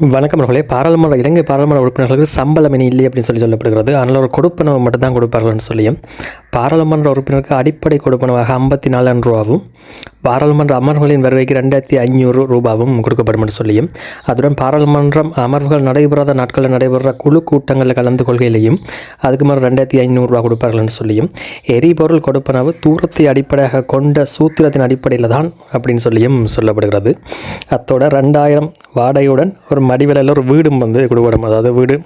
வணக்கம் அவர்களே பாராளுமன்ற இலங்கை பாராளுமன்ற உறுப்பினர்களுக்கு சம்பளம் இனி இல்லை அப்படின்னு சொல்லி சொல்லப்படுகிறது. அதனால் ஒரு கொடுப்பனவு மட்டும் தான் கொடுப்பார்கள்னு சொல்லியும் பாராளுமன்ற உறுப்பினருக்கு அடிப்படை கொடுப்பனவாக ஐம்பத்தி நாலாயிரம் ரூபாவும் பாராளுமன்ற அமர்வுகளின் வருகைக்கு ரெண்டாயிரத்தி ஐநூறு ரூபாவும் கொடுக்கப்படும் என்று சொல்லியும் அதுடன் பாராளுமன்றம் அமர்வுகள் நடைபெறாத நாட்களில் நடைபெற குழு கூட்டங்களில் கலந்து கொள்கையிலையும் அதுக்கு மேலே ரெண்டாயிரத்தி ஐநூறுரூவா கொடுப்பார்கள் என்று சொல்லியும் எரிபொருள் கொடுப்பனவு தூரத்தை அடிப்படையாக கொண்ட சூத்திரத்தின் அடிப்படையில் தான் அப்படின்னு சொல்லியும் சொல்லப்படுகிறது. அத்தோட ரெண்டாயிரம் வாடகையுடன் ஒரு மடிவிலையில் ஒரு வீடும் வந்து கொடுக்கப்படும். அதாவது வீடு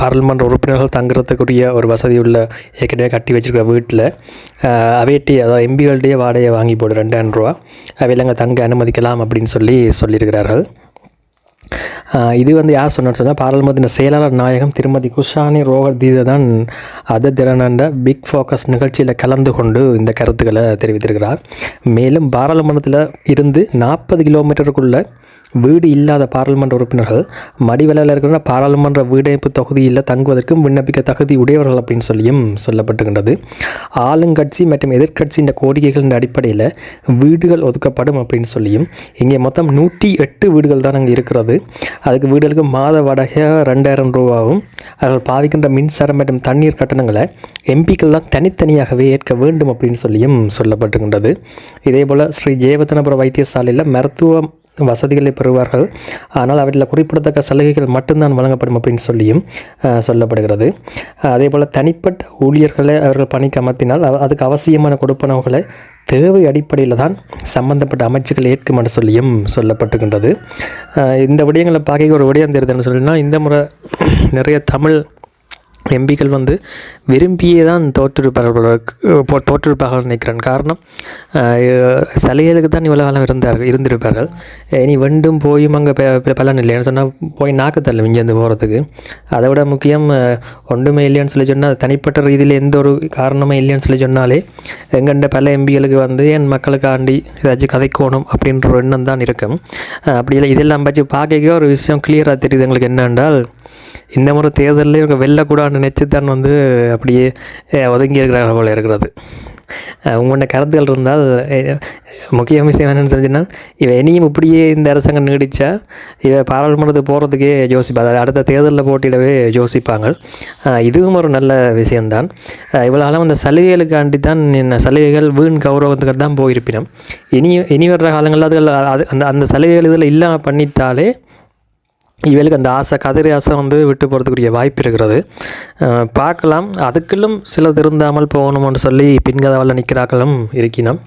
பாராளுமன்ற உறுப்பினர்கள் தங்குறதுக்குரிய ஒரு வசதி உள்ள ஏற்கனவே கட்டி வச்சிருக்கிற வீட்டில் அவைட்டி அதாவது எம்பிகளுடைய வாடகையை வாங்கி போடு ரெண்டாயிரம் ரூபா. அவையில் அங்கே தங்க அனுமதிக்கலாம் அப்படின்னு சொல்லி சொல்லியிருக்கிறார்கள். இது வந்து யார் சொன்னான்னு சொன்னால் பாராளுமன்ற செயலாளர் நாயகம் திருமதி குஷானி ரோகர் தீத தான் அத திறனண்ட பிக் ஃபோக்கஸ் நிகழ்ச்சியில் கலந்து கொண்டு இந்த கருத்துக்களை தெரிவித்திருக்கிறார். மேலும் பாராளுமன்றத்தில் இருந்து நாற்பது கிலோமீட்டருக்குள்ள வீடு இல்லாத பாராளுமன்ற உறுப்பினர்கள் மடிவலையில் இருக்கிற பாராளுமன்ற வீடமைப்பு தொகுதியில் தங்குவதற்கும் விண்ணப்பிக்க தகுதி உடையவர்கள் அப்படின்னு சொல்லியும் சொல்லப்பட்டுகின்றது ஆளுங்கட்சி மற்றும் எதிர்கட்சியின் கோரிக்கைகளின் அடிப்படையில் வீடுகள் ஒதுக்கப்படும் அப்படின்னு சொல்லியும் இங்கே மொத்தம் நூற்றி எட்டு வீடுகள் தான் அங்கே இருக்கிறது. அதுக்கு வீடுகளுக்கு மாத வாடகையாக ரெண்டாயிரம் ரூபாவும் அவர்கள் பாவிக்கின்ற மின்சாரம் மற்றும் தண்ணீர் கட்டணங்களை எம்பிக்கள் தான் தனித்தனியாகவே ஏற்க வேண்டும் அப்படின்னு சொல்லியும் சொல்லப்பட்டுகின்றது இதே போல் ஸ்ரீ ஜெயவர்தனபுர வைத்தியசாலையில் மருத்துவ வசதிகளை பெறுவார்கள். ஆனால் அவற்றில் குறிப்பிடத்தக்க சலுகைகள் மட்டும்தான் வழங்கப்படும் அப்படின்னு சொல்லியும் சொல்லப்படுகிறது. அதே போல் தனிப்பட்ட ஊழியர்களை அவர்கள் பணிக்கு அமர்த்தினால் அவ- அதுக்கு அவசியமான கொடுப்பனவுகளை தேவை அடிப்படையில் தான் சம்பந்தப்பட்ட அமைச்சுக்கள் ஏற்கும் சொல்லியும் சொல்லப்பட்டுகின்றது இந்த விடயங்களை பார்க்க ஒரு விடயம் தெரியுதுன்னு சொல்லினா இந்த முறை நிறைய தமிழ் எம்பிக்கள் வந்து விரும்பியே தான் தோற்றிருப்பார்கள் போ- தோற்றிருப்பார்கள் நினைக்கிறேன். காரணம் சிலைகளுக்கு தான் இவ்வளோ காலம் இருந்தார்கள் இருந்திருப்பார்கள். இனி வெண்டும் போயும் அங்கே பலன் இல்லைன்னு சொன்னால் போய் நாக்கு தள்ளும் இங்கேருந்து போகிறதுக்கு அதை விட முக்கியம் ஒன்றுமே இல்லைன்னு சொல்லி சொன்னால் தனிப்பட்ட ரீதியில் எந்த ஒரு காரணமே இல்லைன்னு சொல்லி சொன்னாலே எங்கண்ட பல எம்பிகளுக்கு வந்து என் மக்களுக்காண்டி ஏதாச்சும் கதைக்கோணும்? அப்படின்ற ஒரு எண்ணம் தான் இருக்கும். அப்படி இல்லை. இதெல்லாம் பற்றி பார்க்க ஒரு விஷயம் கிளியராக தெரியுது எங்களுக்கு என்னென்றால் இந்த முறை தேர்தலில் இவங்க வெல்லக்கூடாதுன்னு நினச்சி தான் வந்து அப்படியே ஒதுங்கி இருக்கிறார்கள் போல இருக்கிறது. அஹ், உங்களோட கருத்துகள் இருந்தால் முக்கிய விஷயம் என்னென்னு சொல்லிச்சுன்னா இவன் இனியும் இப்படியே இந்த அரசாங்கம் நீடித்தா இவன் பாராளுமன்றத்துக்கு போகிறதுக்கே யோசிப்பா அதாவது அடுத்த தேர்தலில் போட்டியிடவே யோசிப்பாங்க இதுவும் ஒரு நல்ல விஷயம்தான். இவ்வளோ காலம் அந்த சலுகைகளுக்காண்டி தான் என்ன சலுகைகள் வீண் கௌரவத்துக்கு தான் போயிருப்பினோம். இனி இனி வர்ற காலங்களில் அது அது அந்த அந்த சலுகைகள் இதில் இல்லாமல் பண்ணிட்டாலே இவளுக்கு அந்த ஆசை கதிரை ஆசை வந்து விட்டு போகிறதுக்குரிய வாய்ப்பு இருக்கிறது. பார்க்கலாம். அதுக்குள்ளும் சில திருந்தாமல் போகணும்னு சொல்லி பின்கதவால் நிற்கிறாக்களும் இருக்கினோம்.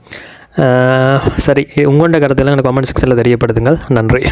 சரி உங்களோட கருத்தெல்லாம் எனக்கு கமெண்ட் செக்ஷனில் தெரியப்படுத்துங்கள். நன்றி.